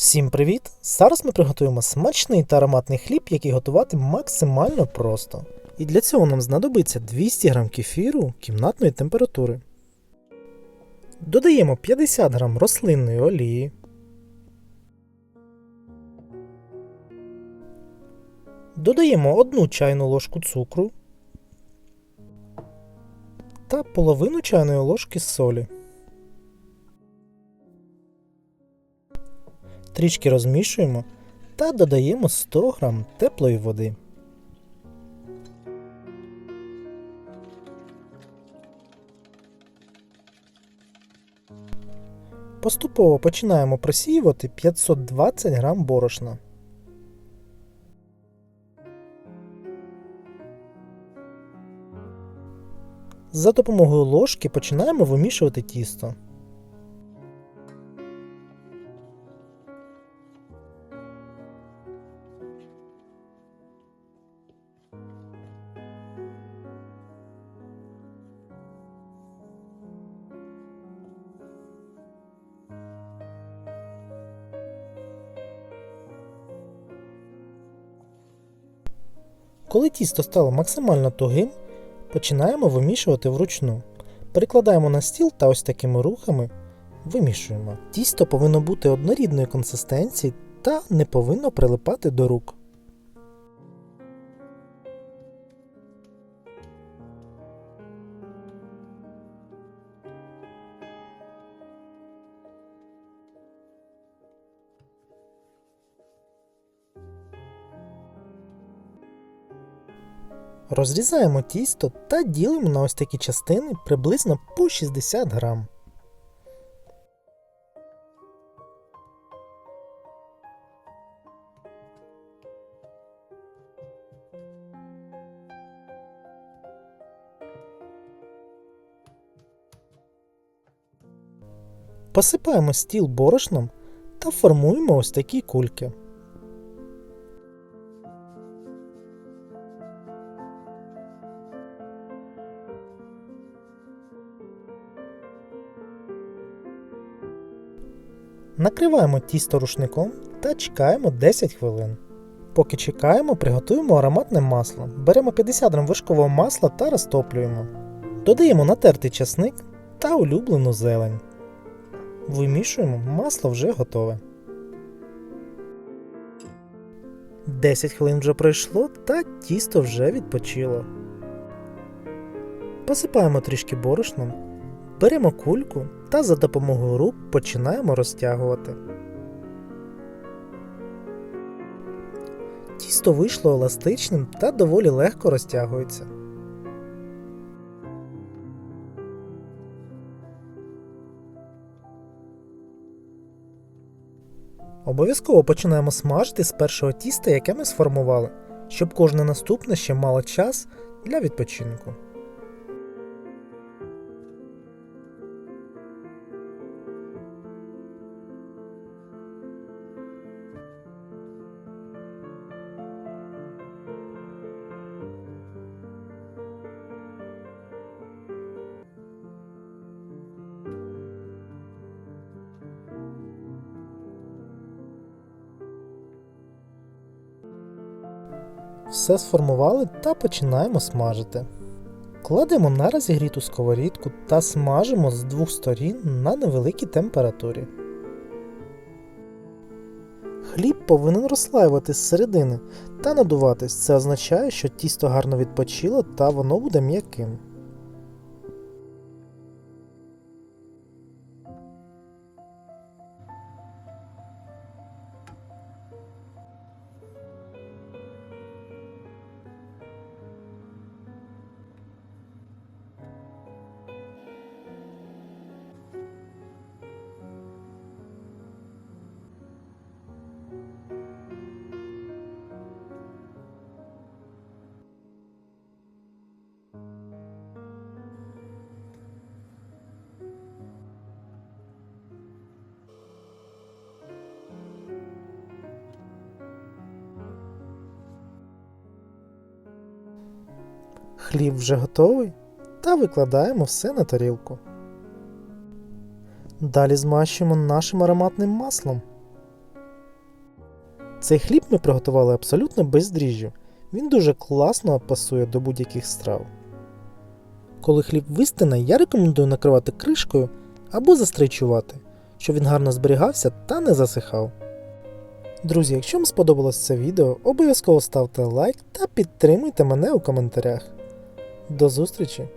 Всім привіт! Зараз ми приготуємо смачний та ароматний хліб, який готувати максимально просто. І для цього нам знадобиться 200 г кефіру кімнатної температури. Додаємо 50 г рослинної олії. Додаємо 1 чайну ложку цукру та половину чайної ложки солі. Трішки розмішуємо та додаємо 100 г теплої води. Поступово починаємо просіювати 520 г борошна. За допомогою ложки починаємо вимішувати тісто. Коли тісто стало максимально тугим, починаємо вимішувати вручну. Перекладаємо на стіл та ось такими рухами вимішуємо. Тісто повинно бути однорідної консистенції та не повинно прилипати до рук. Розрізаємо тісто та ділимо на ось такі частини приблизно по 60 грам. Посипаємо стіл борошном та формуємо ось такі кульки. Накриваємо тісто рушником та чекаємо 10 хвилин. Поки чекаємо, приготуємо ароматне масло. Беремо 50 г вершкового масла та розтоплюємо. Додаємо натертий часник та улюблену зелень. Вимішуємо, масло вже готове. 10 хвилин вже пройшло та тісто вже відпочило. Посипаємо трішки борошном, беремо кульку та за допомогою рук починаємо розтягувати. Тісто вийшло еластичним та доволі легко розтягується. Обов'язково починаємо смажити з першого тіста, яке ми сформували, щоб кожне наступне ще мало час для відпочинку. Все сформували та починаємо смажити. Кладемо на розігріту сковорідку та смажимо з двох сторін на невеликій температурі. Хліб повинен розслаюватись з середини та надуватись. Це означає, що тісто гарно відпочило та воно буде м'яким. Хліб вже готовий та викладаємо все на тарілку. Далі змащуємо нашим ароматним маслом. Цей хліб ми приготували абсолютно без дріжджів. Він дуже класно пасує до будь-яких страв. Коли хліб вистине, я рекомендую накривати кришкою або застричувати, щоб він гарно зберігався та не засихав. Друзі, якщо вам сподобалось це відео, обов'язково ставте лайк та підтримуйте мене у коментарях. До зустрічі!